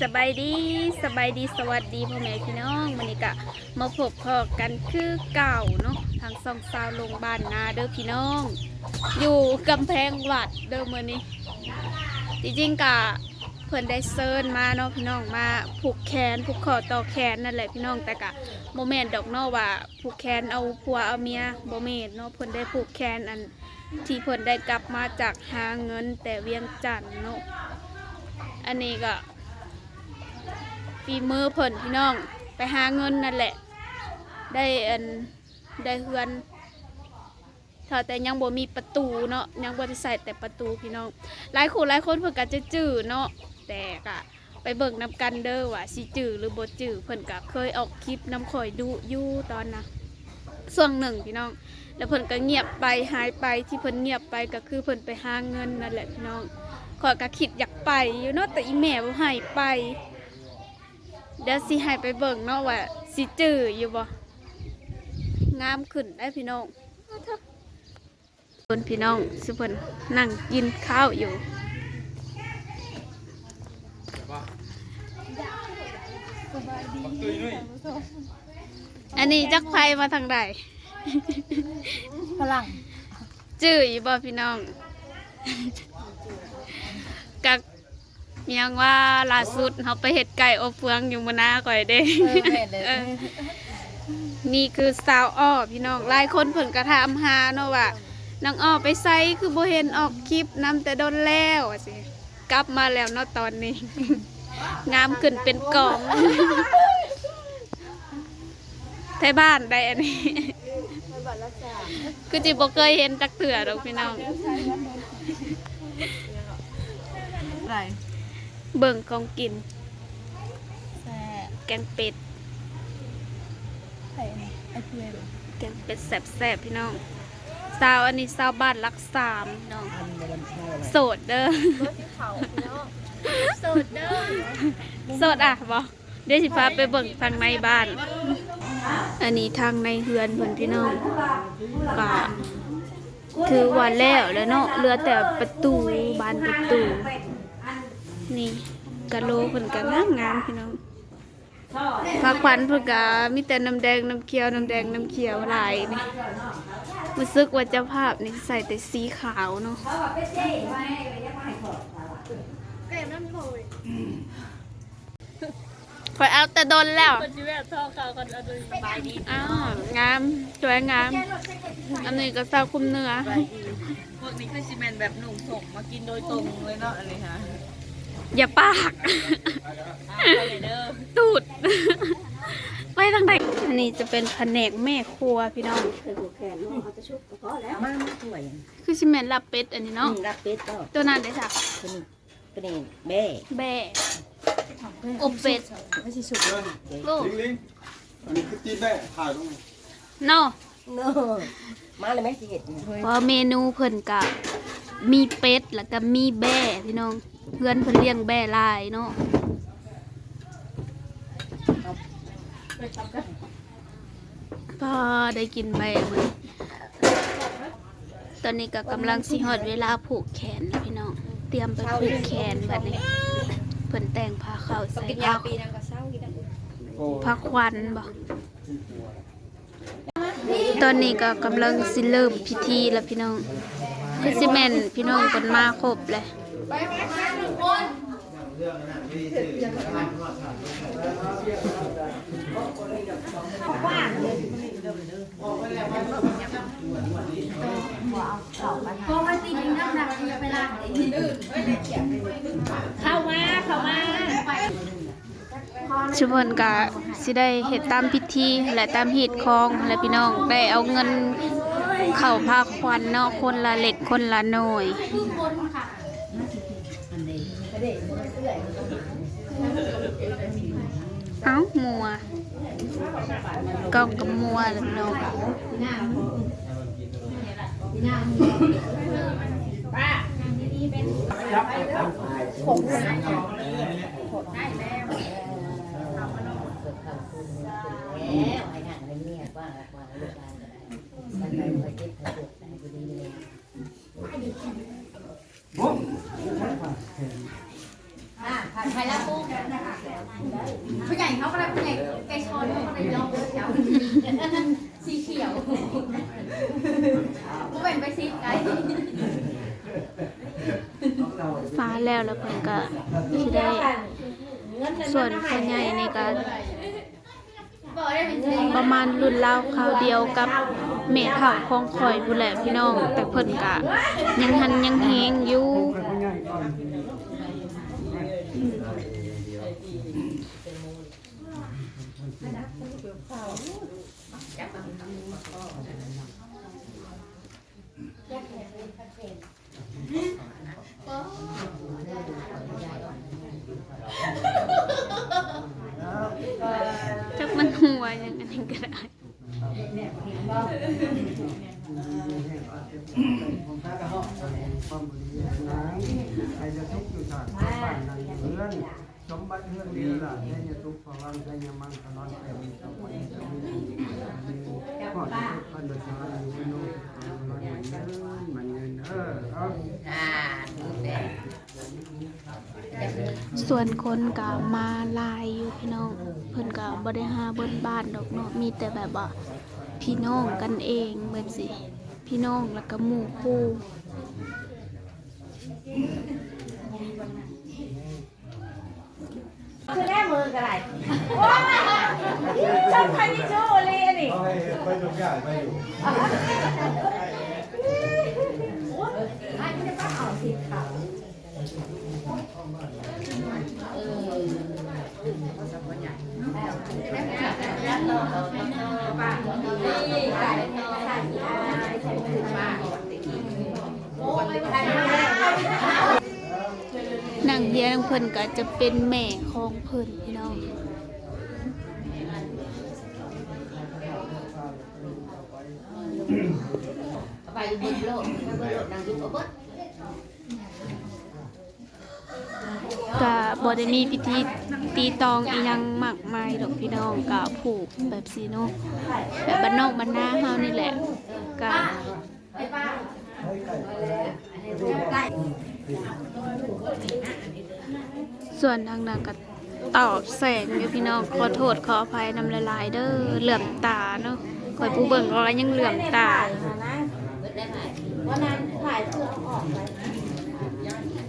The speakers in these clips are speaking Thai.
สบายดีสบายดีสวัสดีพ่อแม่พี่น้องวันนี้ก็มาพบพอกันคือเก่าเนาะทางซองซาวลงบ้านนาเด้อพี่น้อง อยู่กำแพงวัดเด้อมื้อนี้ จริงๆกะเพิ่อนได้เซิร์นมาเนาะพี่น้องมาผูกแขนผูกคอต่อแขนนั่นแหละพี่น้องแต่กะโมเมนต์ดอกนาะว่าผูกแขนเอาผัวเอาเมียโมเมนต์เนาะเพิ่อนได้ผูกแขนอันที่เพิ่อนได้กลับมาจากหาเงินแต่เวียงจันทน์เนาะอันนี้ก็ ฝีมือเพิ่นพี่น้องไปหาเงินนั่นแหละ ได้อันได้เฮือนถ้าแต่ยังบ่มีประตูเนาะยังบ่ได้ใส่แต่ประตูพี่น้องหลายคนหลายคนเพิ่นก็จะจื้อเนาะแต่ก็ไปเบิ่งนํกันเด้อว่าสิจื้อหรือบ่จื้อเพิ่นก็เคยออกคลิปนํข่อยดูอยู่ตอนนะช่วงหนึ่งพี่น้อง แล้วเพิ่นก็เงียบไปหายไปที่เพิ่นเงียบไปก็คือเพิ่นไปหาเงินนั่นแหละพี่น้องขอยก็คิดอยากไปอยู่เนาะแต่อีแม่บ่ให้ไป เดี๋ยวสิให้ไปเบิ่งเนาะว่าสิจื้ออยู่บ่งามขึ้นได้พี่น้องเอาเถอะเพิ่นพี่น้องสิเพิ่นนั่งกินข้าวอยู่อันนี้จักไฟมาทางใดฝรั่งจื้ออยู่บ่พี่น้องกักเมี ยงว่าล่าสุดเขาไปเห็ดไก่อบเฟืองอยู่มอนาก่อยเด้เออเห็นเลยเออนี่คือสาวอ้อพี่น้องหลายคนเพิ่นกระทำหาเนาะว่านางอ้อไปไซคือบ่เห็นออกคลิปนำแต่โดนแล้วอะสิกลับมาแล้วเนาะตอนนี้ งามขึ้นเป็นกองไทยบ้านได้อันนี้คือจิบ่เคยเห็นจักเถื่อดอกพี่น้องไร เบิ่งของกิน แซ่แกงเป็ด ไข่เนี่ยไอ้เพื่อนแกงเป็ดแซ่บๆพี่น้องสาวอันนี้สาวบ้านรักสามพี่น้องโสดเด้อ เขาเนาะโสดเด้อโสดอะบอเดี๋ยวสิพาไปเบิ่งทางในบ้าน อันนี้ทางในเฮือนเพิ่นพี่น้องก็ถือว่าแล้วแล้วเนาะเหลือแต่ประตูบานประตู นี่กะโหลเพิ่นก็งามงามๆพี่น้องผักขวัญเพิ่นก็มีแต่น้ำแดงน้ำเขียวน้ำแดงน้ำเขียวหลายนี่รู้สึกว่าเจ้าภาพนี่ใส่แต่สีขาวเนาะคอยเอาแต่โดนแล้วคนชีวิตทองเขาคนเอาดูสบายดีอ้าวงามสวยงาม อันนี้ก็ซาคุมเนื้อสบายดีพวกนี้คือซีเมนแบบหนุ่มส่งมากินโดยตรงเลยเนาะอะไรฮะ อย่าปากไปเลยเด้อตูดไปทางไหนอันนี้จะเป็นแผนกแม่ครัวพี่น้อง มาสวยคือชิเมนลับเป็ดอันนี้เนาะรับเป็ดก็ตัวนั้นได้สักเป็นเป็นแม่แบ่อบเป็ดไม่ใช่สุกเลยลูกลิงลิงอันนี้คือตีนได้ถ่ายตรงนี้เนาะเนอะมาเลยไหมสิเห็ดเพราะเมนูเพิ่นกะ มีเป็ดแล้วก็มีแบ่พี่น้อง เพื่อนเพิ่นเลี้ยงแบ่ลายเนาะพอได้กินใบมันตอนนี้ก็กำลังสิฮอดเวลาผูกแขนแล้วพี่น้อง เตรียมไปผูกแขนแบบนี้เพิ่นแต่งผ้าขาวใส่ผ้าปีนั้นก็เศร้ากินโอ้ผ้าควันบ่ตอนนี้ก็กำลังสิเริ่มพิธีแล้วพี่น้อง คือสิแม่นพี่น้องเพิ่นมาครบเลยชุมพลก็สิได้เฮ็ดตามพิธีและตามหีดคองและพี่น้องได้เอาเงิน เข่าพาควันนาะคนละเล็กคนละหน่อยเอ้ามัวกองกับมัวหรือเนาะผมได้แล้ว ฟ้าแล้วแล้วเพิ่นก็สิได้ส่วนพ่อใหญ่นี่ก็บอกได้เป็นสีประมาณรุ่นราคราวเดียวกับเม่เฒ่าของข่อยพู้นแหละพี่น้อง แต่เพิ่นก็ยังหันยังแฮงอยู่ จักมันหัวยังอันนี้ก็ได้ สมบัติเรื่องนี้ล่ะได้ยทุกภวังได้ยมังคลอนแต่มีสมุนจะมีก็ได้พันธุ์ชาอยู่โน้นมันเงินมันเงินเออเอาอ่าดูแต่ส่วนคนก็มาลายอยู่พี่น้องเพิ่นก็บ่ได้หาเบิ่นบ้านดอกเนาะมีแต่แบบว่า พี่น้องกันเองแบบสิ พี่น้องแล้วก็หมู่คู่คือแน่มือกันไรชอบใครที่ชู้เลยอันนี้เอาให้ไปทุกอย่างไปอยู่ นางเฮียนางเพิ่นก็จะเป็นแม่ของเพิ่นพี่น้องไปบนโลกไปบนโลกนางยิ้มเอาบด ก็บ่ได้มีพิธีตีตองอีหยังมากมายดอกพี่น้องก็ผูกแบบสีเนาะแบบบ้านนอกบ้านนาเฮานี่แหละก็ส่วนทางนั้นก็ตอบแสงอยู่พี่น้องขอโทษขออภัยนำหลายๆเด้อเหลื่อมตาเนาะคอยผู้เบิ่งแล้วยังเหลื่อมตาวันนั้นถ่ายเสื้อออกไป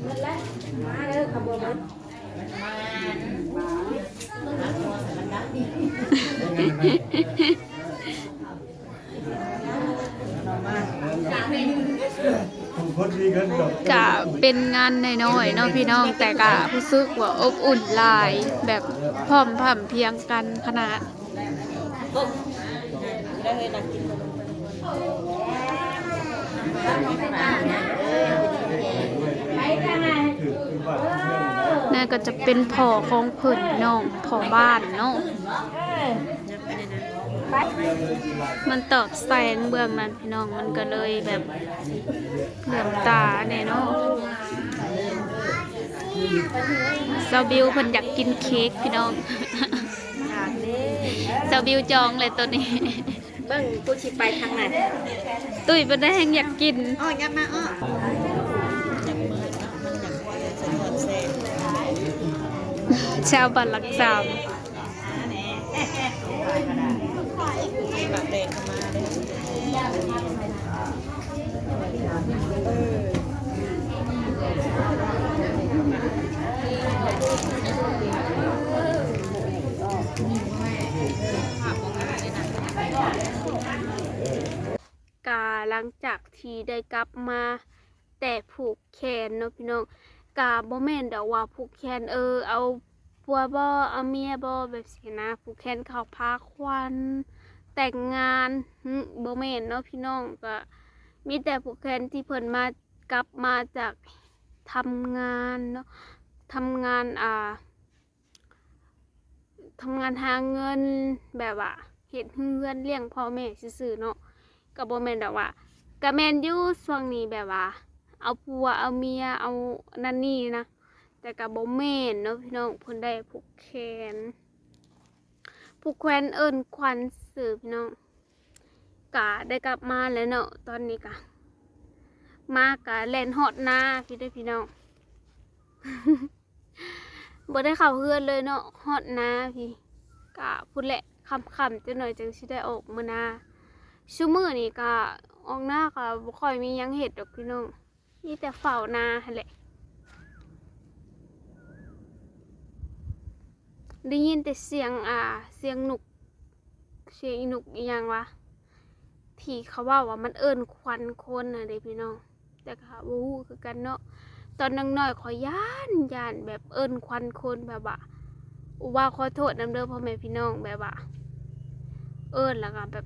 มันแล้วมาเด้อขบวนรถมา ทุ กคนมีเงินดอกก็เป็นงานน้อยๆเนาะพี่น้องแต่ก็รู้สึกว่าอบอุ่นหลายแบบพร้อมพร่ำเพียงกันขนาดไปกันไง ถือคือว่าเรื่อง นั่นก็จะเป็นพ่อของเพิ่นพี่น้องพ่อบ้านเนาะมันตอบแสงเบื้องนั้นพี่น้องมันก็เลยแบบเหลื่อมตาแน่เนาะเซาบิวเพิ่นอยากกินเค้กพี่น้องเซาบิวจองเลยตัวนี้เบิ้งกูชิไปทางไหนตุ้ยบ่ได้แฮงอยากกินอ้อยับมาอ้อ ชาวบ้านหลักสามปากแดงเข้ามกาหลังจากที่ได้กลับมา แต่ผูกแขนเนาะพี่น้องกาบ่แม่นดอกว่าผูกแขนเออเอา ปัวบ่เอาเมียบ่แบบสินะผูกแขนเขาพาควันแต่งงานบ่แม่นเนาะพี่น้องก็มีแต่ผูกแขนที่เพิ่นมากลับมาจากทำงานเนาะทำงานอ่าทำงานหาเงินแบบว่าเฮ็ดเฮือนเลี้ยงพ่อแม่ซื่อๆเนาะก็บ่แมนดอกว่าก็แมนอยู่ช่วงนี้แบบว่า เอาผัวเอาเมียเอานั่นนี่นะ แต่ก็บ่แมนเนาะพี่น้องเพิ่นได้ผูกแขนผูกแขนเอิ้นขวัญสื่อพี่น้องกะได้กลับมาแล้วเนาะตอนนี้กะ มากะแล่นฮอดหน้าพี่ด้อพี่น้องบ่ได้เข้าเฮือนเลยเนาะฮอดนาพี่กะพุ่นแหละค่ำๆจังหน่อยจังสิได้ออกมื้อนาซุมื้อนี่ก็ออกหน้าก็บ่ค่อยมียังเฮ็ดดอกพี่น้องมีแต่เฝ้านาแหละ ได้ยินแต่เสียงอ่า เสียงหนุก เสียงหนุกอีหยังวะที่เขาว่าว่ามันเอิ้นควันคนนะเด้พี่น้อง แต่ก็บ่ฮู้คือกันเนาะตอนนังน้อยขอยย่านย่านแบบเอิ้นควันคนแบบว่าว่าขอโทษนำเด้อพ่อแม่พี่น้องแบบว่าเอิ้นแล้วก็แบบ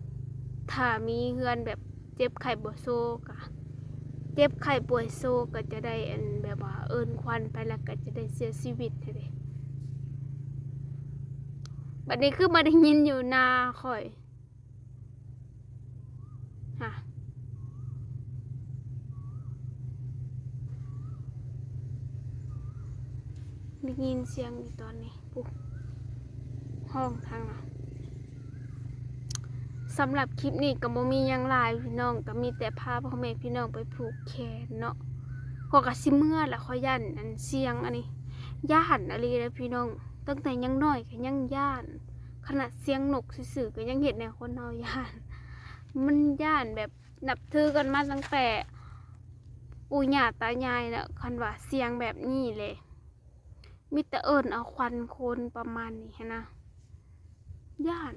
ถ้ามีเฮือนแบบเจ็บไข้บ่โซก็เจ็บไข้ป่วยโซก็จะได้อันแบบว่าเอิ้นควันไปแล้วก็จะได้เสียชีวิตเด้ บัดนี้คือมาได้ยินอยู่นาข่อยฮะได้ยินเสียงอยู่ตอนนี้ปุ๊บห้องทางน่ะสำหรับคลิปนี้ก็บ่มียังลายพี่น้องก็มีแต่พาพ่อแม่พี่น้องไปผูกแขนเนาะพอกะสิเมื่อละขอยย่านอันเสียงอันนี้ย่านอะไรเลยพี่น้อง ตั้งแต่ยังน้อยก็ยังย่าน ขนาดเสียงนกสื่อๆก็ยังเห็นในคนเอาย่าน มันย่านแบบนับถือกันมาตั้งแต่ปู่ย่าตายายเนะคันว่าเสียงแบบนี้เลยมีแต่เอิญเอาควันคนประมาณนี้นะย่าน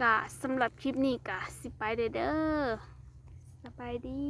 กะสำหรับคลิปนี้กะสิไปเดเด้อสบายดี